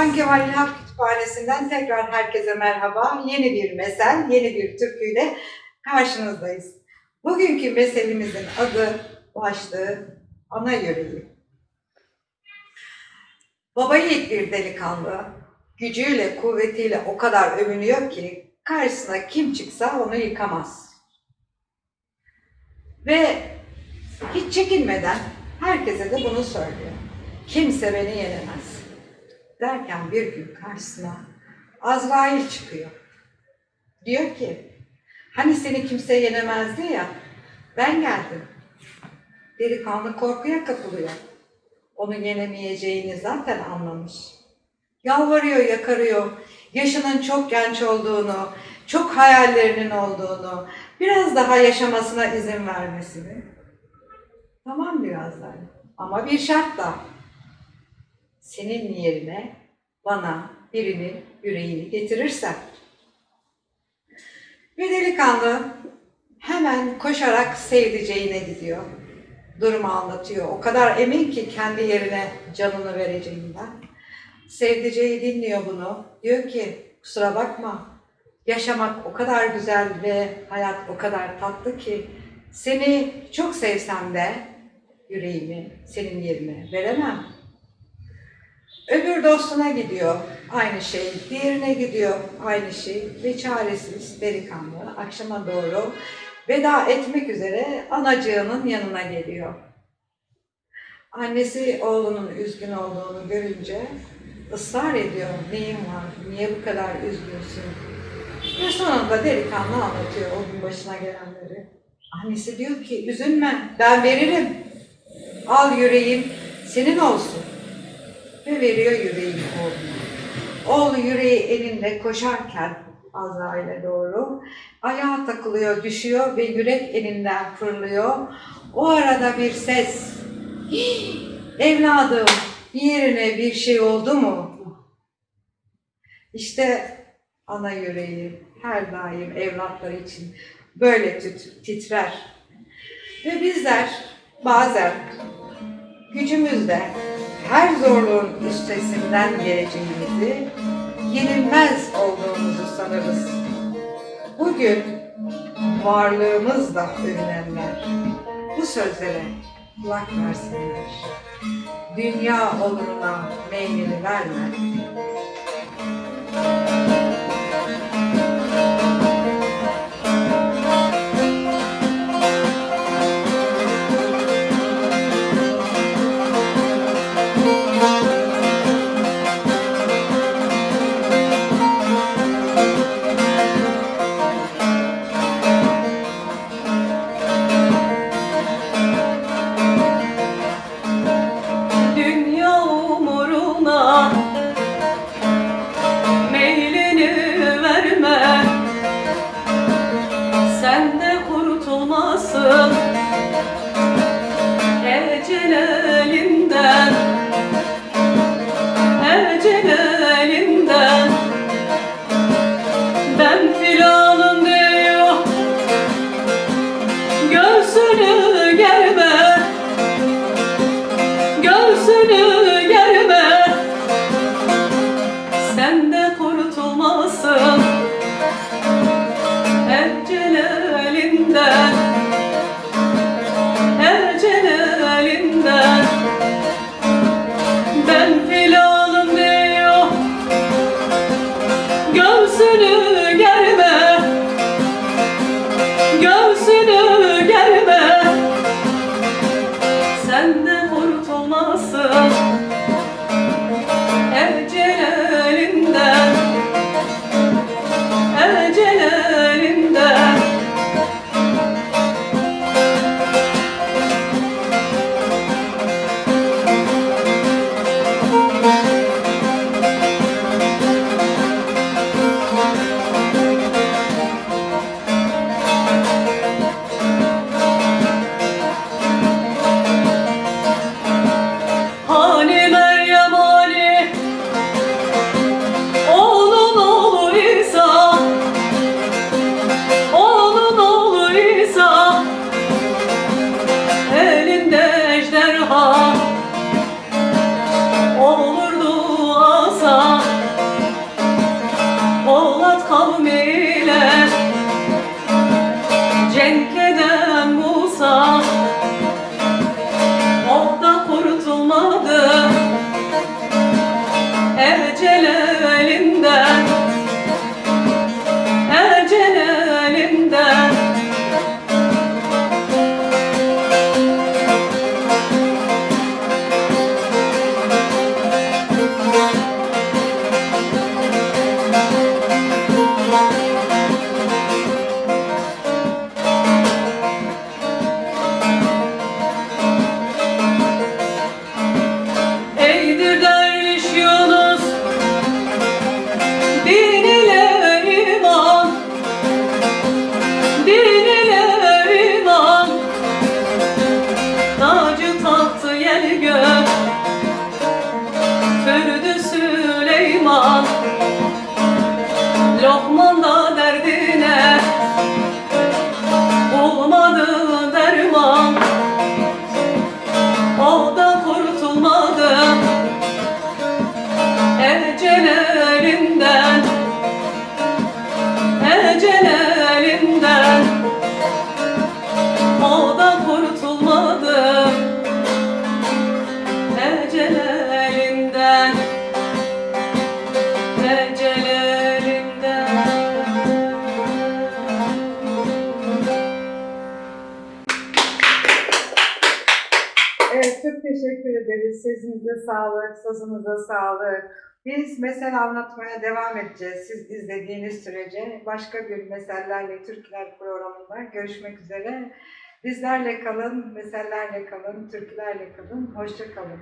Orhan Kemal İlham Kütüphanesi'nden tekrar herkese merhaba. Yeni bir mesel, yeni bir türküyle karşınızdayız. Bugünkü meselimizin adı, başlığı Ana Yüreği. Baba yiğit bir delikanlı, gücüyle, kuvvetiyle o kadar övünüyor ki karşısına kim çıksa onu yıkamaz. Ve hiç çekinmeden herkese de bunu söylüyor. Kimse beni yenemez. Derken bir gün karşısına Azrail çıkıyor. Diyor ki, hani seni kimse yenemezdi ya, ben geldim. Delikanlı korkuya kapılıyor. Onu yenemeyeceğini zaten anlamış. Yalvarıyor, yakarıyor. Yaşının çok genç olduğunu, çok hayallerinin olduğunu, biraz daha yaşamasına izin vermesini. Tamam diyor Azrail. Ama bir şartla. Senin yerine bana birinin yüreğini getirirsen. Ve delikanlı hemen koşarak sevdiceğine gidiyor. Durumu anlatıyor. O kadar emin ki kendi yerine canını vereceğinden. Sevdiceği dinliyor bunu. Diyor ki kusura bakma yaşamak o kadar güzel ve hayat o kadar tatlı ki seni çok sevsem de yüreğimi senin yerine veremem. Öbür dostuna gidiyor aynı şey, diğerine gidiyor aynı şey ve çaresiz delikanlı akşama doğru veda etmek üzere anacığının yanına geliyor. Annesi oğlunun üzgün olduğunu görünce ısrar ediyor. Neyin var? Niye bu kadar üzgünsün? Ve sonunda delikanlı anlatıyor o gün başına gelenleri. Annesi diyor ki üzülme ben veririm. Al yüreğim senin olsun. Ve veriyor yüreğini oğluna. Oğlu yüreği elinde koşarken Azrail'e doğru ayağa takılıyor, düşüyor ve yürek elinden fırlıyor. O arada bir ses. "Hii, Evladım yerine bir şey oldu mu? İşte ana yüreği her daim evlatları için böyle titrer. Ve bizler bazen gücümüzle her zorluğun üstesinden geleceğimizi, yenilmez olduğumuzu sanırız. Bugün varlığımızla övünenler bu sözlere kulak versinler. Dünya oluruna meylini verme. Ecel elinden. Ben filanım diyor. Göğsünü germe. Göğsünü Sesinize sağlık, sazınıza sağlık. Biz mesel anlatmaya devam edeceğiz. Siz izlediğiniz sürece başka bir mesellerle Türküler programında görüşmek üzere. Bizlerle kalın, mesellerle kalın, türkülerle kalın. Hoşça kalın.